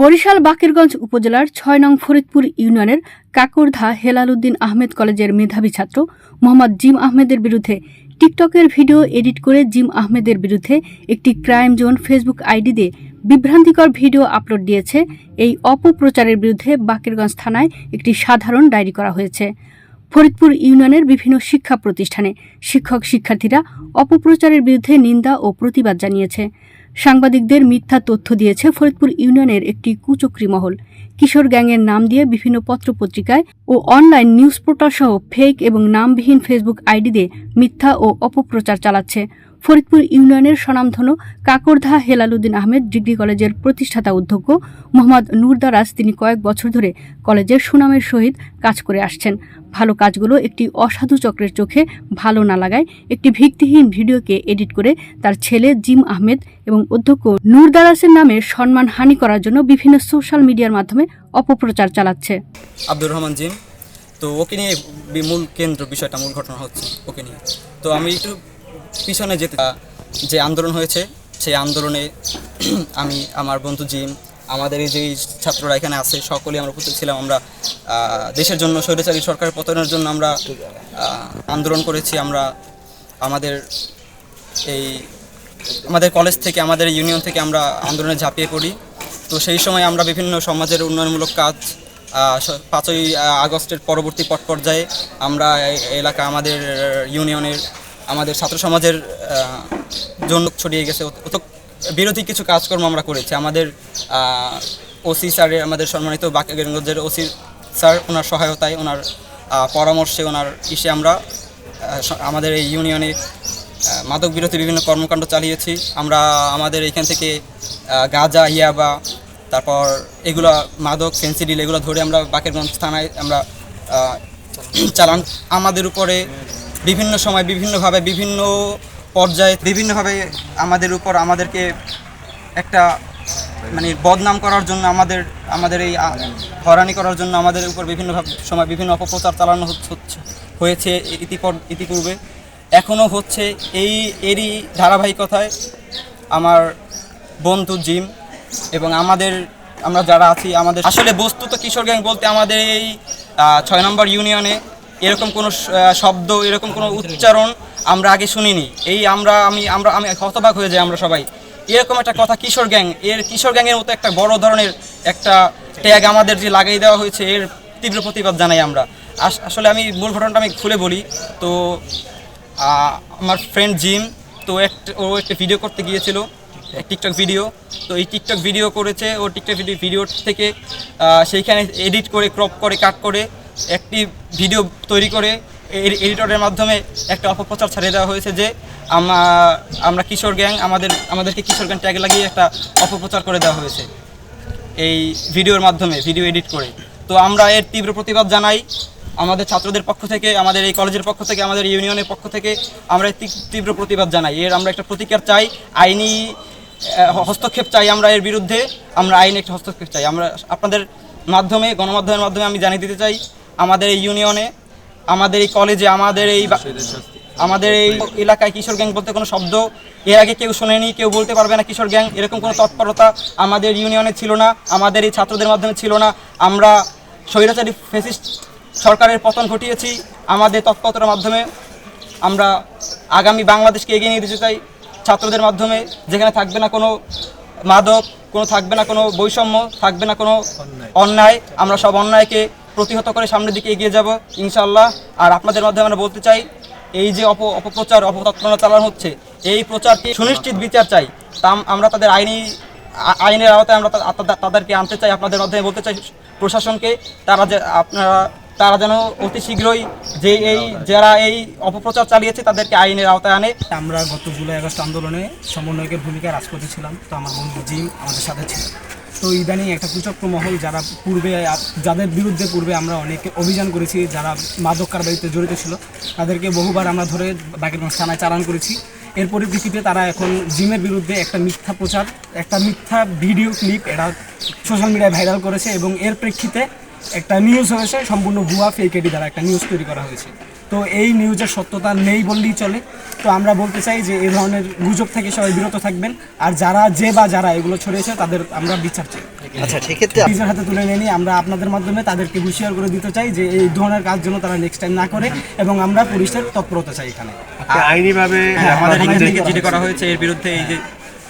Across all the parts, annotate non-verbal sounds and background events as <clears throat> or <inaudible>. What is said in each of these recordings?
বরিশাল বাকেরগঞ্জ উপজেলার ছয় নং ফরিদপুর ইউনিয়নের কাকরধা হেলাল উদ্দিন আহমেদ কলেজের মেধাবী ছাত্র মোহাম্মদ জিম আহমেদের বিরুদ্ধে টিকটকের ভিডিও এডিট করে জিম আহমেদের বিরুদ্ধে একটি ক্রাইম জোন ফেসবুক আইডি দিয়ে বিভ্রান্তিকর ভিডিও আপলোড দিয়েছে। এই অপপ্রচারের বিরুদ্ধে বাকেরগঞ্জ থানায় একটি সাধারণ ডায়েরি করা হয়েছে। ফরিদপুর ইউনিয়নের বিভিন্ন শিক্ষা প্রতিষ্ঠানে শিক্ষক শিক্ষার্থীরা অপপ্রচারের বিরুদ্ধে নিন্দা ও প্রতিবাদ জানিয়েছে। সাংবাদিকদের মিথ্যা তথ্য দিয়েছে ফরিদপুর ইউনিয়নের একটি কুচক্রি মহল। কিশোর গ্যাংয়ের নাম দিয়ে বিভিন্ন পত্রপত্রিকায় ও অনলাইন নিউজ পোর্টাল সহ ফেক এবং নামবিহীন ফেসবুক আইডি দিয়ে মিথ্যা ও অপপ্রচার চালাচ্ছে। ফরিদপুর ইউনিয়নের স্বনামধন্য কাকরধা হেলালুদ্দিন আহমেদ ডিগ্রি কলেজের প্রতিষ্ঠাতা অধ্যক্ষ মোহাম্মদ নূর দারাজ তিনি কয়েক বছর ধরে কলেজের সুনামের সহিত কাজ করে আসছেন। ভালো কাজগুলো একটি অসাধু চক্রের চোখে ভালো না লাগায় একটি ভিত্তিহীন ভিডিওকে এডিট করে তার ছেলে জিম আহমেদ এবং অধ্যক্ষ নুরদারাসের নামে সম্মান হানি করার জন্য বিভিন্ন সোশ্যাল মিডিয়ার মাধ্যমে অপপ্রচার চালাচ্ছে। আব্দুর রহমান জিম, তো ওকে নিয়ে মূল কেন্দ্র বিষয়টা, মূল ঘটনা হচ্ছে ওকে নিয়ে। তো আমি একটু পিছনে যেতে যে আন্দোলন হয়েছে, সেই আন্দোলনে <clears throat> আমি আমার বন্ধু জিম, আমাদের এই যে ছাত্ররা এখানে আছে, সকলেই আমরা উপস্থিত ছিলাম। আমরা দেশের জন্য স্বৈরাচারী সরকারের পতনের জন্য আমরা আন্দোলন করেছি। আমরা আমাদের এই, আমাদের কলেজ থেকে, আমাদের ইউনিয়ন থেকে আমরা আন্দোলনে ঝাঁপিয়ে পড়ি। তো সেই সময় আমরা বিভিন্ন সমাজের উন্নয়নমূলক কাজ পাঁচই আগস্টের পরবর্তী পট পর্যায়ে আমরা এলাকা আমাদের ইউনিয়নের আমাদের ছাত্র সমাজের জন্য ছড়িয়ে গেছে। বিরোধী কিছু কাজকর্ম আমরা করেছি। আমাদের ওসি স্যারের, আমাদের সম্মানিত বাকেগঞ্জের ওসি স্যার, ওনার সহায়তায়, ওনার পরামর্শে, ওনার ইসে আমরা আমাদের এই ইউনিয়নে মাদক বিরোধী বিভিন্ন কর্মকাণ্ড চালিয়েছি। আমরা আমাদের এখান থেকে গাঁজা, ইয়াবা, তারপর এগুলো মাদক, ফেন্সিডিল, এগুলো ধরে আমরা বাকেরগঞ্জ থানায় আমরা চালান, আমাদের উপরে বিভিন্ন সময় বিভিন্নভাবে বিভিন্ন পর্যায়ে বিভিন্নভাবে আমাদের উপর আমাদেরকে একটা মানে বদনাম করার জন্য আমাদের আমাদের এই আ, হয়রানি করার জন্য আমাদের উপর বিভিন্নভাবে সময় বিভিন্ন অপপ্রচার চালানো হচ্ছে- হয়েছে ইতিপর ইতিপূর্বে। এখনও হচ্ছে এই এরই ধারাবাহিকতায় আমার বন্ধু জিম এবং আমাদের আমরা যারা আছি আমাদের আসলে বস্তুত কিশোর গ্যাং বলতে আমাদের এই ছয় নম্বর ইউনিয়নে এরকম কোনো শব্দ, এরকম কোনো উচ্চারণ আমরা আগে শুনিনি। এই আমরা, আমি আমরা, আমি হতবাক হয়ে যাই আমরা সবাই। এরকম একটা কথা কিশোর গ্যাং, এর কিশোর গ্যাংয়ের মতো একটা বড় ধরনের একটা ট্যাগ আমাদের যে লাগিয়ে দেওয়া হয়েছে, এর তীব্র প্রতিবাদ জানাই আমরা। আস- আসলে আমি মূল ঘটনাটা আমি খুলে বলি, তো আমার ফ্রেন্ড জিম, তো একটা, ও একটা ভিডিও করতে গিয়েছিল টিকটক ভিডিও তো এই টিকটক ভিডিও করেছে, ও টিকটক ভিডিও ভিডিও থেকে সেইখানে এডিট করে ক্রপ করে কাট করে একটি ভিডিও তৈরি করে এডিটরের মাধ্যমে একটা অপপ্রচার ছাড়িয়ে দেওয়া হয়েছে যে আমরা কিশোর গ্যাং, আমাদের, আমাদেরকে কিশোর গ্যাং ট্যাগ লাগিয়ে একটা অপপ্রচার করে দেওয়া হয়েছে এই ভিডিওর মাধ্যমে, ভিডিও এডিট করে। তো আমরা এর তীব্র প্রতিবাদ জানাই। আমাদের ছাত্রদের পক্ষ থেকে, আমাদের এই কলেজের পক্ষ থেকে, আমাদের ইউনিয়নের পক্ষ থেকে আমরা তীব্র প্রতিবাদ জানাই। এর আমরা একটা প্রতিকার চাই, আইনি হস্তক্ষেপ চাই আমরা এর বিরুদ্ধে। আমরা আইনি একটা হস্তক্ষেপ চাই। আমরা আপনাদের মাধ্যমে, গণমাধ্যমের মাধ্যমে আমি জানিয়ে দিতে চাই আমাদের এই ইউনিয়নে আমাদের এই কলেজে আমাদের এই আমাদের এই এলাকায় কিশোর গ্যাং বলতে কোনো শব্দ এর আগে কেউ শোনেনি, কেউ বলতে পারবে না কিশোর গ্যাং এরকম কোনো তৎপরতা আমাদের ইউনিয়নে ছিল না, আমাদের এই ছাত্রদের মাধ্যমে ছিল না। আমরা স্বৈরাচারী ফেসিস্ট সরকারের পতন ঘটিয়েছি, আমাদের তৎপরতার মাধ্যমে আমরা আগামী বাংলাদেশকে এগিয়ে নিয়ে যেতে চাই। ছাত্রদের মাধ্যমে, যেখানে থাকবে না কোনো মাদক, কোনো থাকবে না কোনো বৈষম্য, থাকবে না কোনো অন্যায়, আমরা সব অন্যায়কে প্রতিহত করে সামনের দিকে এগিয়ে যাব ইনশাল্লাহ আর আপনাদের মাধ্যমে আমরা বলতে চাই, এই যে অপ, অপপ্রচার, অপতৎপরতা চালানো হচ্ছে, এই প্রচারকে সুনিশ্চিত বিচার চাই। তা আমরা তাদের আইনি আইনের আওতায় আমরা তাদেরকে আনতে চাই, আপনাদের মাধ্যমে বলতে চাই প্রশাসনকে, তারা যে আপনারা, তারা যেন অতি শীঘ্রই যে এই, যারা এই অপপ্রচার চালিয়েছে, তাদেরকে আইনের আওতায় আনে। আমরা গত জুলাই আগস্ট আন্দোলনে সমন্বয়কের ভূমিকায় রাজপথে ছিলাম তো আমার বন্ধু জিম আমাদের সাথে ছিল। তো ইদানিং একটা কুচক্র মহল যারা পূর্বে যাদের বিরুদ্ধে পূর্বে আমরা অনেক অভিযান করেছি, যারা মাদক কারবারিতে জড়িত ছিল, তাদেরকে বহুবার আমরা ধরে বাগেরগঞ্জ থানায় চালান করেছি। এর পরিপ্রেক্ষিতে তারা এখন জিমের বিরুদ্ধে একটা মিথ্যা প্রচার, একটা মিথ্যা ভিডিও ক্লিপ এরা সোশ্যাল মিডিয়ায় ভাইরাল করেছে এবং এর প্রেক্ষিতে একটা নিউজ হয়েছে, সম্পূর্ণ ভুয়া ফেক এডি দ্বারা একটা নিউজ তৈরি করা হয়েছে। তো এই নিউজের সত্যতা নেই বললেই চলে। তো আমরা বলতে চাই যে এই ধরনের গুজব থেকে সবাই বিরত থাকবেন। আর যারা যে বা যারা এগুলো ছড়িয়েছে তাদের আমরা বিচার চাই। আচ্ছা সেক্ষেত্রে নিজের হাতে তুলে নিয়ে আমরা আপনাদের মাধ্যমে তাদেরকে হুঁশিয়ার করে দিতে চাই যে এই ধরনের কাজ যেন তারা নেক্সট টাইম না করে এবং আমরা পুলিশের তৎপরতা চাই এখানে। আইনিভাবে হ্যাঁ, আমাদের যেটা করা হয়েছে এর বিরুদ্ধে এই যে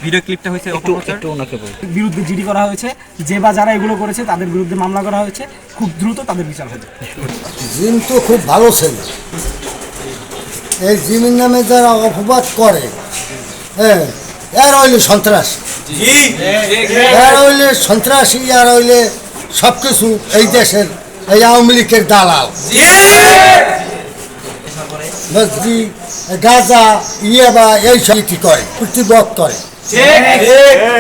ভিডিও ক্লিপটা হয়েছে একটু একটু ওনাকে বিরুদ্ধে জিডি করা হয়েছে যে বা যারা এগুলো করেছে তাদের বিরুদ্ধে মামলা করা হয়েছে খুব দ্রুত তাদের বিচার হবে জিম তো খুব ভালো ছেলে। এই জিমের নামে যারা অপবাদ করে হ্যাঁ এর হইলে সন্ত্রাস। এর হইলে সন্ত্রাসী আর হইলে সব কিছু এই দেশের এই আওয়ামী লীগের দালাল। গাজা ইয়ে বা এই সব করে? প্রতিবাদ করে। 行行